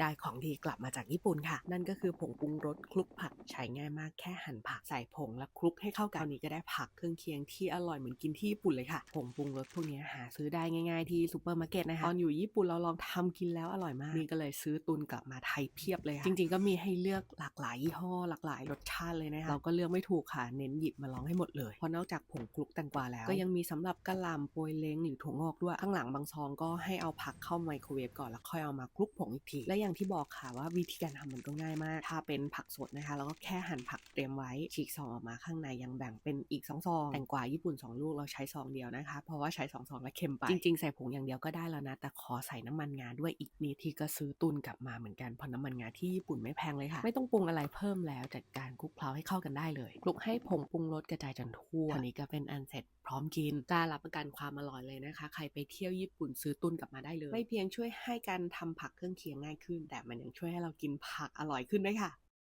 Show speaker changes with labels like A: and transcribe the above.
A: ได้ของดีกลับมาจากญี่ปุ่นค่ะ นั่นก็คือผงปรุงรสคลุกผักใช้ง่ายมากแค่หั่นผักใส่ผงแล้วคลุกให้เข้ากันนี้ก็ได้ผักเครื่องเคียงที่อร่อยเหมือนกินที่ญี่ปุ่นเลยค่ะผงปรุงรสพวกนี้หาซื้อได้ง่ายๆที่ซูเปอร์มาร์เก็ตนะคะตอนอยู่ญี่ปุ่นเราลองทำกินแล้วอร่อยมากนี่ก็เลยซื้อตุนกลับมาไทยเพียบเลยค่ะจริง ๆ ก็มีให้เลือกหลากหลายยี่ห้อหลากหลายรสชาติเลยนะคะเราก็เลือกไม่ถูกค่ะเน้นหยิบมาลองให้หมดเลยเพราะนอกจากผงคลุกแตงกวาแล้วก็ยังมีสำหรับกะหล่ำโปยเล้งหรือถั่วงอกด้วยข้างหลังบางซองก็ให้เอาผักเข้าไมโครเวฟก่อนแล้วค่อยเอามาคลุกผงอีกทีและอย่างที่บอกค่ะว่าวิธีการทำมันก็ง่ายมาก ถ้าเป็นผักสดนะคะเราก็แค่หั่นผักเตรียมไว้ฉีกซองออกมาข้างในยังแบ่งเป็นอีก2ซองแตงกวาญี่ปุ่น 2 ลูกเราใช้ซองเดียวนะคะ เพราะว่าใช้2ซองแล้วเค็มไป จริงๆ ใส่ผงอย่างเดียวก็ได้แล้วนะ แต่ขอใส่น้ำมันงาด้วยอีกนิดที่ก็ซื้อตุนกลับมาเหมือนกันเพราะน้ำมันงาที่ญี่ปุ่นไม่แพงเลยค่ะ ไม่ต้องปรุงอะไรเพิ่มแล้วจัดการคลุกเคล้าให้เข้ากันได้เลยคลุกให้ผงปรุงรสกระจายจนทั่วอันนี้ก็เป็นอันเสร็จพร้อมกินกล้ารับประกันความอร่อยเลยนะคะ ใครไปเที่ยวญี่ปุ่นซื้อตุนกลับมาได้เลย ไม่เพียงช่วยให้การทำผักเครื่องเคียงง่ายขึ้นแต่มันยังช่วยให้เรากินผักอร่อยขึ้นด้วยค่ะ